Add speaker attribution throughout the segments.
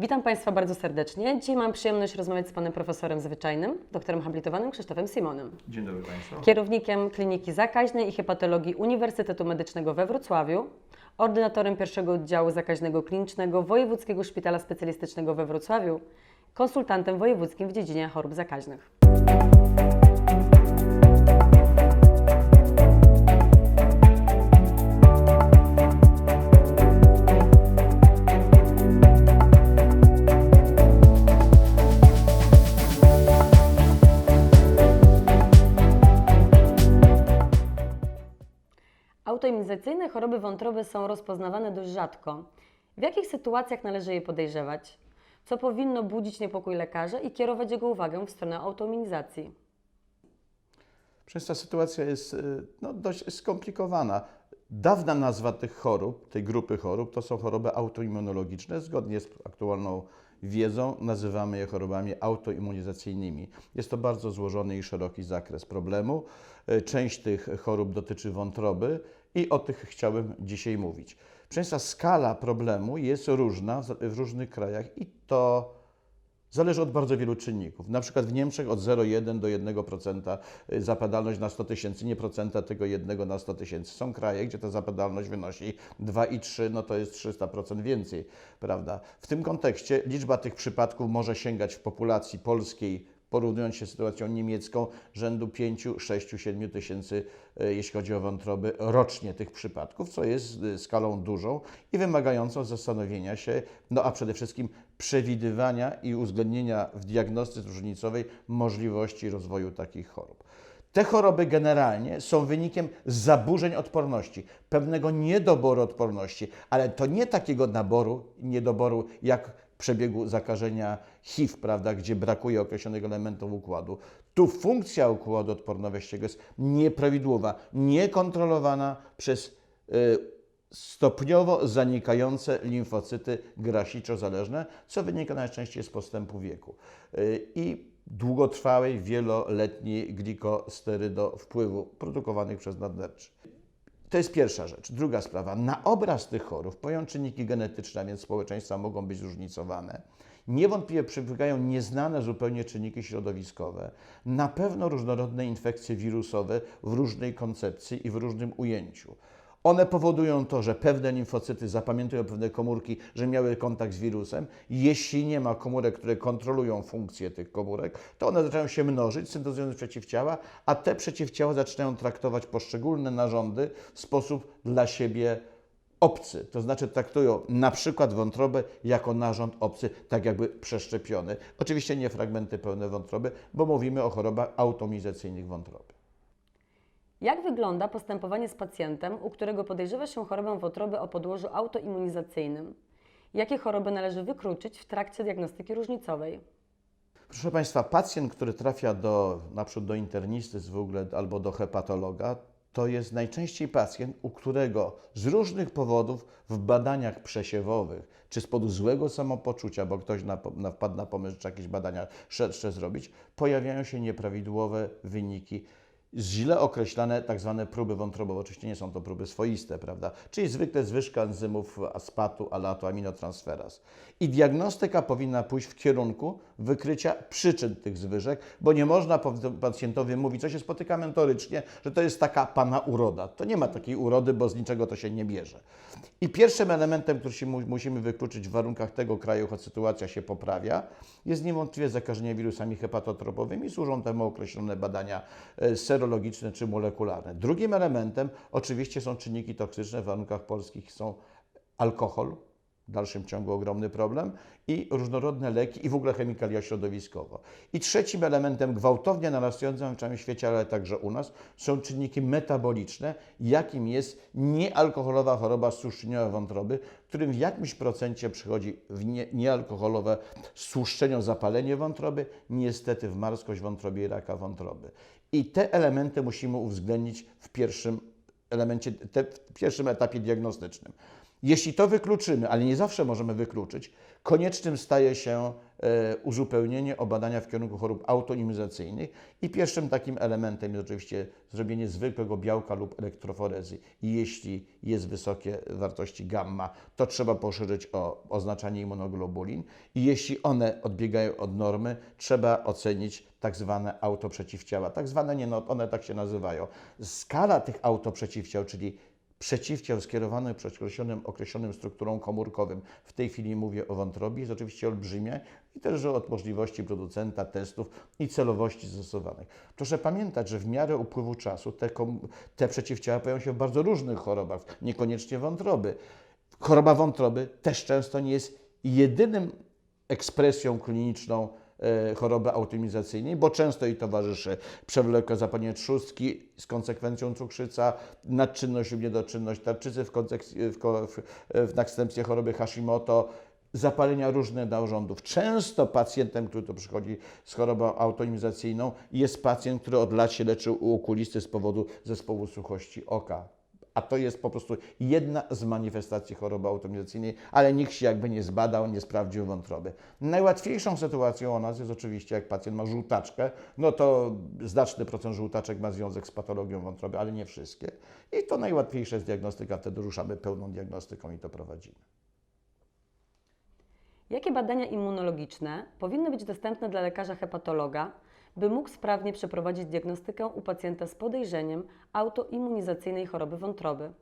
Speaker 1: Witam Państwa bardzo serdecznie. Dzisiaj mam przyjemność rozmawiać z Panem Profesorem Zwyczajnym, doktorem habilitowanym Krzysztofem Simonem,
Speaker 2: Dzień dobry Państwu.
Speaker 1: kierownikiem Kliniki Zakaźnej i Hepatologii Uniwersytetu Medycznego we Wrocławiu, ordynatorem pierwszego oddziału zakaźnego klinicznego Wojewódzkiego Szpitala Specjalistycznego we Wrocławiu, konsultantem wojewódzkim w dziedzinie chorób zakaźnych. Autoimmunizacyjne choroby wątroby są rozpoznawane dość rzadko. W jakich sytuacjach należy je podejrzewać? Co powinno budzić niepokój lekarza i kierować jego uwagę w stronę autoimmunizacji?
Speaker 2: Ta sytuacja jest y, no, dość skomplikowana. Dawna nazwa tych chorób, tej grupy chorób, to są choroby autoimmunologiczne. Zgodnie z aktualną wiedzą nazywamy je chorobami autoimmunizacyjnymi. Jest to bardzo złożony i szeroki zakres problemu. Y, Część tych chorób dotyczy wątroby i o tych chciałbym dzisiaj mówić. Proszę skala problemu jest różna w różnych krajach i to Zależy od bardzo wielu czynników. Na przykład w Niemczech od 0,1 do 1% zapadalność na 100 tysięcy, nie procenta tego jednego na 100 tysięcy. Są kraje, gdzie ta zapadalność wynosi 2,3, no to jest 300% więcej, prawda? W tym kontekście liczba tych przypadków może sięgać w populacji polskiej, porównując się z sytuacją niemiecką, rzędu 5, 6, 7 tysięcy, e, jeśli chodzi o wątroby, rocznie tych przypadków, co jest e, skalą dużą i wymagającą zastanowienia się, no a przede wszystkim przewidywania i uwzględnienia w diagnostyce różnicowej możliwości rozwoju takich chorób. Te choroby generalnie są wynikiem zaburzeń odporności, pewnego niedoboru odporności, ale to nie takiego naboru, niedoboru jak przebiegu zakażenia HIV, prawda, gdzie brakuje określonych elementów układu. Tu funkcja układu odpornościowego jest nieprawidłowa, niekontrolowana przez y, stopniowo zanikające limfocyty grasiczo-zależne, co wynika najczęściej z postępu wieku y, i długotrwałej, wieloletniej glikosterydo wpływu produkowanych przez nadnerczy. To jest pierwsza rzecz. Druga sprawa. Na obraz tych chorób wpływają czynniki genetyczne, a więc społeczeństwa mogą być zróżnicowane. Niewątpliwie przebiegają nieznane zupełnie czynniki środowiskowe. Na pewno różnorodne infekcje wirusowe w różnej koncepcji i w różnym ujęciu. One powodują to, że pewne limfocyty zapamiętują pewne komórki, że miały kontakt z wirusem. Jeśli nie ma komórek, które kontrolują funkcję tych komórek, to one zaczynają się mnożyć, syntezując przeciwciała, a te przeciwciała zaczynają traktować poszczególne narządy w sposób dla siebie obcy. To znaczy traktują na przykład wątrobę jako narząd obcy, tak jakby przeszczepiony. Oczywiście nie fragmenty pełne wątroby, bo mówimy o chorobach automizacyjnych wątroby.
Speaker 1: Jak wygląda postępowanie z pacjentem, u którego podejrzewa się chorobę wątroby o podłożu autoimmunizacyjnym? Jakie choroby należy wykluczyć w trakcie diagnostyki różnicowej?
Speaker 2: Proszę Państwa, pacjent, który trafia do, na przykład do internisty w ogóle albo do hepatologa, to jest najczęściej pacjent, u którego z różnych powodów w badaniach przesiewowych, czy z powodu złego samopoczucia, bo ktoś na, na, wpadł na pomysł, że jakieś badania szersze zrobić, pojawiają się nieprawidłowe wyniki źle określane tak zwane próby wątrobowe. Oczywiście nie są to próby swoiste, prawda? Czyli zwykle zwyżka enzymów aspatu, alatu, aminotransferaz. I diagnostyka powinna pójść w kierunku wykrycia przyczyn tych zwyżek, bo nie można pacjentowi mówić, co się spotyka mentorycznie, że to jest taka pana uroda. To nie ma takiej urody, bo z niczego to się nie bierze. I pierwszym elementem, który się musimy wykluczyć w warunkach tego kraju, choć sytuacja się poprawia, jest niewątpliwie zakażenie wirusami hepatotropowymi. Służą temu określone badania e, serologiczne czy molekularne. Drugim elementem oczywiście są czynniki toksyczne. W warunkach polskich są alkohol, w dalszym ciągu ogromny problem, i różnorodne leki i w ogóle chemikalia środowiskowo. I trzecim elementem gwałtownie narastającym w całym świecie, ale także u nas, są czynniki metaboliczne, jakim jest niealkoholowa choroba stłuszczeniowa wątroby, którym w jakimś procencie przychodzi w nie, niealkoholowe stłuszczenio-zapalenie wątroby, niestety w marskość wątroby i raka wątroby. I te elementy musimy uwzględnić w pierwszym elemencie, te, w pierwszym etapie diagnostycznym. Jeśli to wykluczymy, ale nie zawsze możemy wykluczyć, koniecznym staje się e, uzupełnienie o badania w kierunku chorób autoimmunizacyjnych i pierwszym takim elementem jest oczywiście zrobienie zwykłego białka lub elektroforezy. I jeśli jest wysokie wartości gamma, to trzeba poszerzyć o oznaczanie immunoglobulin i jeśli one odbiegają od normy, trzeba ocenić tak zwane autoprzeciwciała. Tak zwane, nie, no, one tak się nazywają. Skala tych autoprzeciwciał, czyli przeciwciał skierowanych przed określonym, określonym strukturą komórkowym, w tej chwili mówię o wątrobie, jest oczywiście olbrzymie i też od możliwości producenta, testów i celowości stosowanych. Proszę pamiętać, że w miarę upływu czasu te, te przeciwciała pojawiają się w bardzo różnych chorobach, niekoniecznie wątroby. Choroba wątroby też często nie jest jedynym ekspresją kliniczną choroby autoimizacyjnej, bo często jej towarzyszy przewlekłe zapalenie trzustki z konsekwencją cukrzyca, nadczynność lub niedoczynność tarczycy w, w, w, w następstwie choroby Hashimoto, zapalenia różnych narządów. Często pacjentem, który tu przychodzi z chorobą autoimizacyjną, jest pacjent, który od lat się leczył u okulisty z powodu zespołu suchości oka. A to jest po prostu jedna z manifestacji choroby autoimizacyjnej, ale nikt się jakby nie zbadał, nie sprawdził wątroby. Najłatwiejszą sytuacją u nas jest oczywiście, jak pacjent ma żółtaczkę, no to znaczny procent żółtaczek ma związek z patologią wątroby, ale nie wszystkie. I to najłatwiejsza jest diagnostyka, wtedy ruszamy pełną diagnostyką i to prowadzimy.
Speaker 1: Jakie badania immunologiczne powinny być dostępne dla lekarza hepatologa, by mógł sprawnie przeprowadzić diagnostykę u pacjenta z podejrzeniem autoimmunizacyjnej choroby wątroby?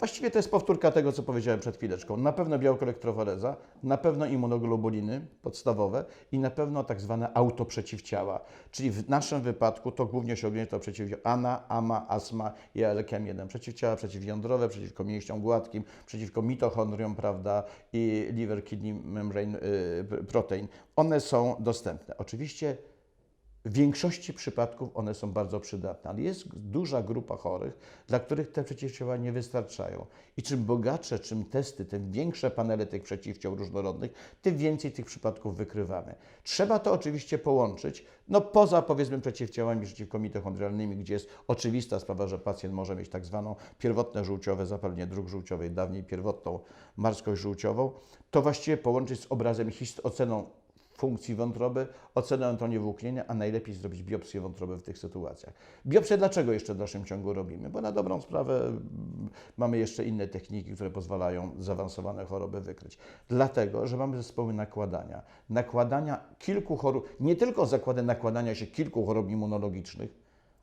Speaker 2: Właściwie to jest powtórka tego, co powiedziałem przed chwileczką. Na pewno białko elektroforeza, na pewno immunoglobuliny podstawowe i na pewno tak zwane autoprzeciwciała. Czyli w naszym wypadku to głównie osiągnie to przeciwciała ANA, AMA, ASMA i ALKM1. Przeciwciała przeciwjądrowe, przeciwko mięśniom gładkim, przeciwko mitochondriom, prawda, i liver kidney membrane y, protein. One są dostępne. Oczywiście w większości przypadków one są bardzo przydatne, ale jest duża grupa chorych, dla których te przeciwciała nie wystarczają. I czym bogatsze, czym testy, tym większe panele tych przeciwciał różnorodnych, tym więcej tych przypadków wykrywamy. Trzeba to oczywiście połączyć, no poza powiedzmy przeciwciałami przeciwko mitochondrialnymi, gdzie jest oczywista sprawa, że pacjent może mieć tak zwaną pierwotne żółciowe zapalenie dróg żółciowej, dawniej pierwotną marskość żółciową, to właściwie połączyć z obrazem, oceną funkcji wątroby, ocenę antonowłóknienia, a najlepiej zrobić biopsję wątroby w tych sytuacjach. Biopsję dlaczego jeszcze w dalszym ciągu robimy? Bo na dobrą sprawę mm, mamy jeszcze inne techniki, które pozwalają zaawansowane choroby wykryć. Dlatego, że mamy zespoły nakładania. Nakładania kilku chorób, nie tylko zakłady nakładania się kilku chorób immunologicznych,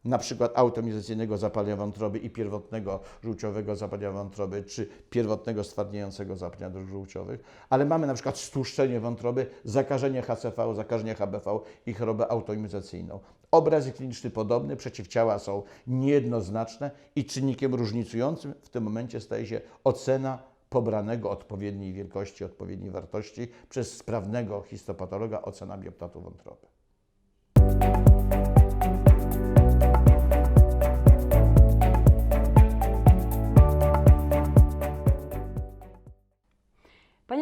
Speaker 2: na przykład autoimizacyjnego zapalenia wątroby i pierwotnego żółciowego zapalenia wątroby, czy pierwotnego stwardniającego zapalenia dróg żółciowych, ale mamy na przykład stłuszczenie wątroby, zakażenie HCV, zakażenie HBV i chorobę autoimizacyjną. Obraz kliniczny podobny, przeciwciała są niejednoznaczne i czynnikiem różnicującym w tym momencie staje się ocena pobranego odpowiedniej wielkości, odpowiedniej wartości przez sprawnego histopatologa ocena bioptatu wątroby.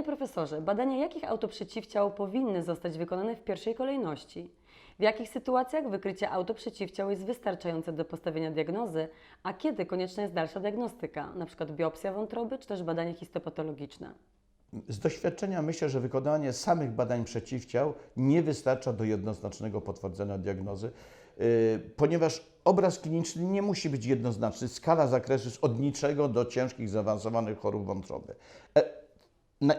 Speaker 1: Profesorze, badania jakich autoprzeciwciał powinny zostać wykonane w pierwszej kolejności? W jakich sytuacjach wykrycie autoprzeciwciał jest wystarczające do postawienia diagnozy, a kiedy konieczna jest dalsza diagnostyka, np. biopsja wątroby czy też badanie histopatologiczne?
Speaker 2: Z doświadczenia myślę, że wykonanie samych badań przeciwciał nie wystarcza do jednoznacznego potwierdzenia diagnozy, yy, ponieważ obraz kliniczny nie musi być jednoznaczny. Skala zakresu jest od niczego do ciężkich, zaawansowanych chorób wątroby.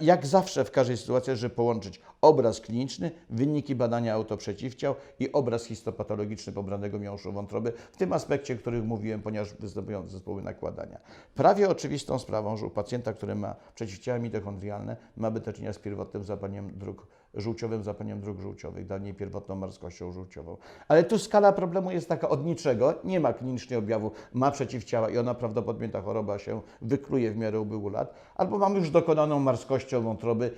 Speaker 2: Jak zawsze w każdej sytuacji, żeby połączyć obraz kliniczny, wyniki badania autoprzeciwciał i obraz histopatologiczny pobranego miąższu wątroby, w tym aspekcie, o których mówiłem, ponieważ występują zespoły nakładania. Prawie oczywistą sprawą, że u pacjenta, który ma przeciwciała mitochondrialne, mamy do czynienia z pierwotnym zapaleniem dróg żółciowym, zapaleniem dróg żółciowych, dawniej pierwotną marskością żółciową. Ale tu skala problemu jest taka od niczego, nie ma klinicznie objawu, ma przeciwciała i ona prawdopodobnie ta choroba się wykluje w miarę upływu lat, albo mamy już dokonaną marskością wątroby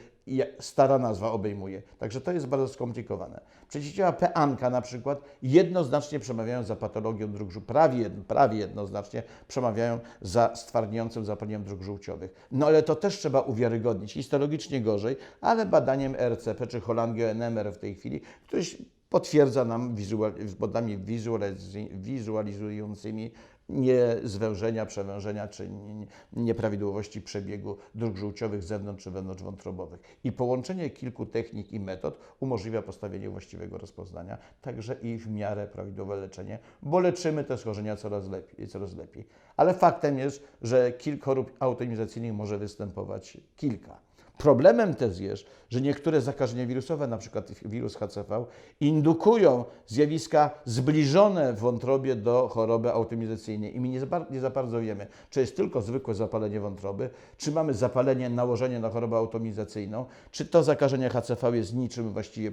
Speaker 2: stara nazwa obejmuje. Także to jest bardzo skomplikowane. Przeciwciała PANKA na przykład jednoznacznie przemawiają za patologią dróg żółciowych, prawie, prawie jednoznacznie przemawiają za stwardniającym zapaleniem dróg żółciowych. No ale to też trzeba uwiarygodnić, histologicznie gorzej, ale badaniem RCP czy cholangio-NMR w tej chwili, który potwierdza nam wizualiz- wizualizującymi nie zwężenia, przewężenia czy nie- nie- nieprawidłowości przebiegu dróg żółciowych zewnątrz czy wewnątrzwątrobowych. I połączenie kilku technik i metod umożliwia postawienie właściwego rozpoznania, także i w miarę prawidłowe leczenie, bo leczymy te schorzenia coraz lepiej. Coraz lepiej. Ale faktem jest, że chorób autoimizacyjnych może występować kilka. Problemem też jest, że niektóre zakażenia wirusowe, na przykład wirus HCV, indukują zjawiska zbliżone w wątrobie do choroby autoimizacyjnej. I my nie za, nie za bardzo wiemy, czy jest tylko zwykłe zapalenie wątroby, czy mamy zapalenie, nałożenie na chorobę autoimizacyjną, czy to zakażenie HCV jest niczym właściwie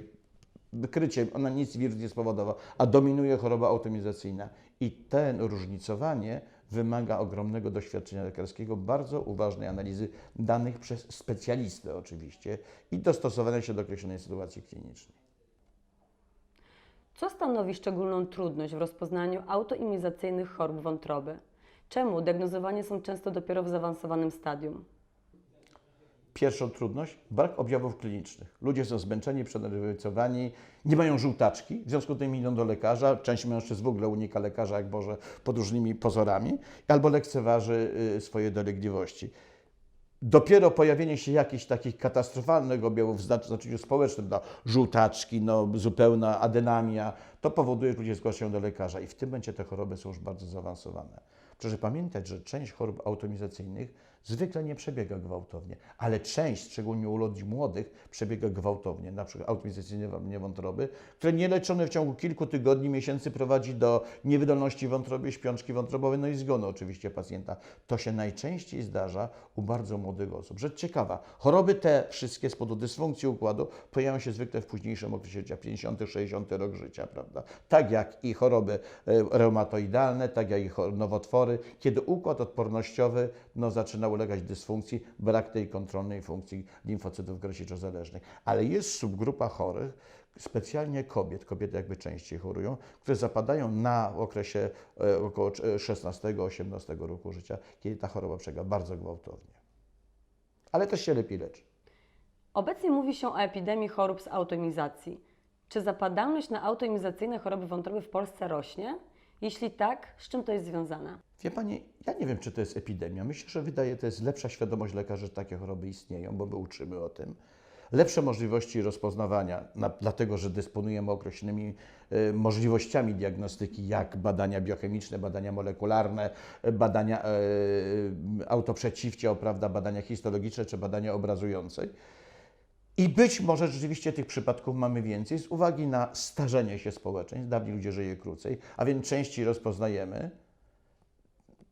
Speaker 2: wykryciem, ona nic wirus nie spowodował, a dominuje choroba autoimizacyjna. I ten różnicowanie wymaga ogromnego doświadczenia lekarskiego, bardzo uważnej analizy danych przez specjalistę oczywiście i dostosowania się do określonej sytuacji klinicznej.
Speaker 1: Co stanowi szczególną trudność w rozpoznaniu autoimizacyjnych chorób wątroby? Czemu diagnozowanie są często dopiero w zaawansowanym stadium?
Speaker 2: Pierwszą trudność brak objawów klinicznych. Ludzie są zmęczeni, przenerwicowani, nie mają żółtaczki, w związku z tym idą do lekarza. Część mężczyzn w ogóle unika lekarza, jak Boże, pod różnymi pozorami, albo lekceważy y, swoje dolegliwości. Dopiero pojawienie się jakichś takich katastrofalnych objawów w znacz- znaczeniu społecznym, no, żółtaczki, no, zupełna adenamia, to powoduje, że ludzie zgłaszają do lekarza i w tym momencie te choroby są już bardzo zaawansowane. Proszę pamiętać, że część chorób autoimizacyjnych zwykle nie przebiega gwałtownie, ale część, szczególnie u ludzi młodych, przebiega gwałtownie, na przykład autoimizacyjne wątroby, które nieleczone w ciągu kilku tygodni, miesięcy prowadzi do niewydolności wątroby, śpiączki wątrobowej, no i zgonu oczywiście pacjenta. To się najczęściej zdarza u bardzo młodych osób. Rzecz ciekawa, choroby te wszystkie z powodu dysfunkcji układu pojawiają się zwykle w późniejszym okresie życia, 50-60 rok życia, prawda? Tak jak i choroby e, reumatoidalne, tak jak i nowotwory, kiedy układ odpornościowy no, zaczyna ulegać dysfunkcji, brak tej kontrolnej funkcji limfocytów grosiczo-zależnych. Ale jest subgrupa chorych, specjalnie kobiet, kobiety jakby częściej chorują, które zapadają na okresie e, około 16-18 roku życia, kiedy ta choroba przebiega bardzo gwałtownie. Ale też się lepiej leczy.
Speaker 1: Obecnie mówi się o epidemii chorób z autoimizacji. Czy zapadalność na autoimizacyjne choroby wątroby w Polsce rośnie? Jeśli tak, z czym to jest związane?
Speaker 2: Wie Pani, ja nie wiem, czy to jest epidemia. Myślę, że wydaje to jest lepsza świadomość lekarzy, że takie choroby istnieją, bo my uczymy o tym. Lepsze możliwości rozpoznawania, na, dlatego że dysponujemy określonymi e, możliwościami diagnostyki, jak badania biochemiczne, badania molekularne, e, badania e, autoprzeciwciał, prawda, badania histologiczne czy badania obrazujące. I być może rzeczywiście tych przypadków mamy więcej z uwagi na starzenie się społeczeństw. Dawniej ludzie żyje krócej, a więc częściej rozpoznajemy.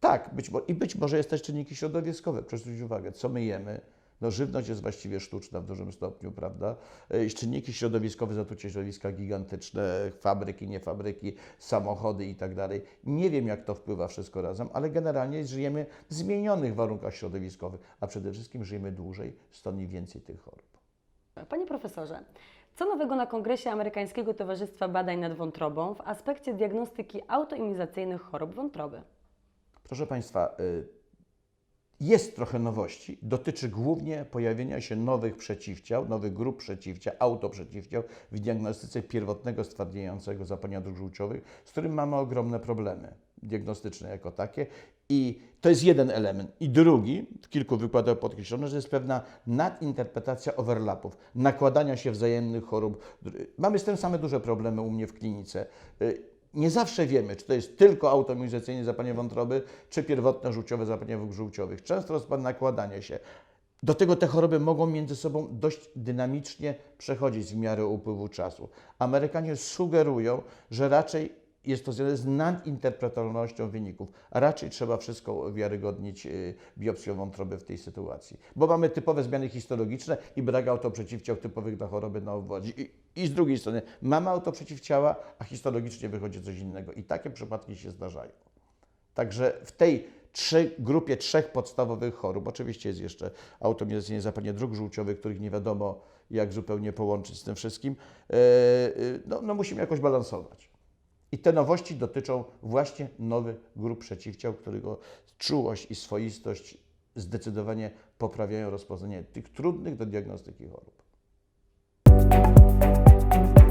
Speaker 2: Tak, być i być może jest też czynniki środowiskowe. Proszę zwrócić uwagę, co my jemy. No, żywność jest właściwie sztuczna w dużym stopniu, prawda? E, Czynniki środowiskowe, zatrucie środowiska gigantyczne, fabryki, nie fabryki, samochody i tak dalej. Nie wiem, jak to wpływa wszystko razem, ale generalnie żyjemy w zmienionych warunkach środowiskowych, a przede wszystkim żyjemy dłużej, stąd i więcej tych chorób.
Speaker 1: Panie profesorze, co nowego na Kongresie Amerykańskiego Towarzystwa Badań nad Wątrobą w aspekcie diagnostyki autoimizacyjnych chorób wątroby?
Speaker 2: Proszę Państwa, y, jest trochę nowości. Dotyczy głównie pojawienia się nowych przeciwciał, nowych grup przeciwciał, autoprzeciwciał w diagnostyce pierwotnego stwardniającego zapalenia dróg żółciowych, z którym mamy ogromne problemy diagnostyczne jako takie. I to jest jeden element. I drugi, w kilku wykładach podkreślono, że jest pewna nadinterpretacja overlapów, nakładania się wzajemnych chorób. Mamy z tym same duże problemy u mnie w klinice. Nie zawsze wiemy, czy to jest tylko autoimizacyjne zapalenie wątroby, czy pierwotne żółciowe zapalenie wróg żółciowych. Często rozpad nakładania się. Do tego te choroby mogą między sobą dość dynamicznie przechodzić w miarę upływu czasu. Amerykanie sugerują, że raczej jest to związane z nadinterpretalnością wyników, raczej trzeba wszystko wiarygodnić y, biopsją wątroby w tej sytuacji. Bo mamy typowe zmiany histologiczne i brak autoprzeciwciał typowych dla choroby na obwodzie. I, z drugiej strony mamy autoprzeciwciała, a histologicznie wychodzi coś innego. I takie przypadki się zdarzają. Także w tej trzy, grupie trzech podstawowych chorób, oczywiście jest jeszcze autoimizacyjne zapalenie dróg żółciowych, których nie wiadomo jak zupełnie połączyć z tym wszystkim, e, e, no, no musimy jakoś balansować. I te nowości dotyczą właśnie nowych grup przeciwciał, którego czułość i swoistość zdecydowanie poprawiają rozpoznanie tych trudnych do diagnostyki chorób. Bye.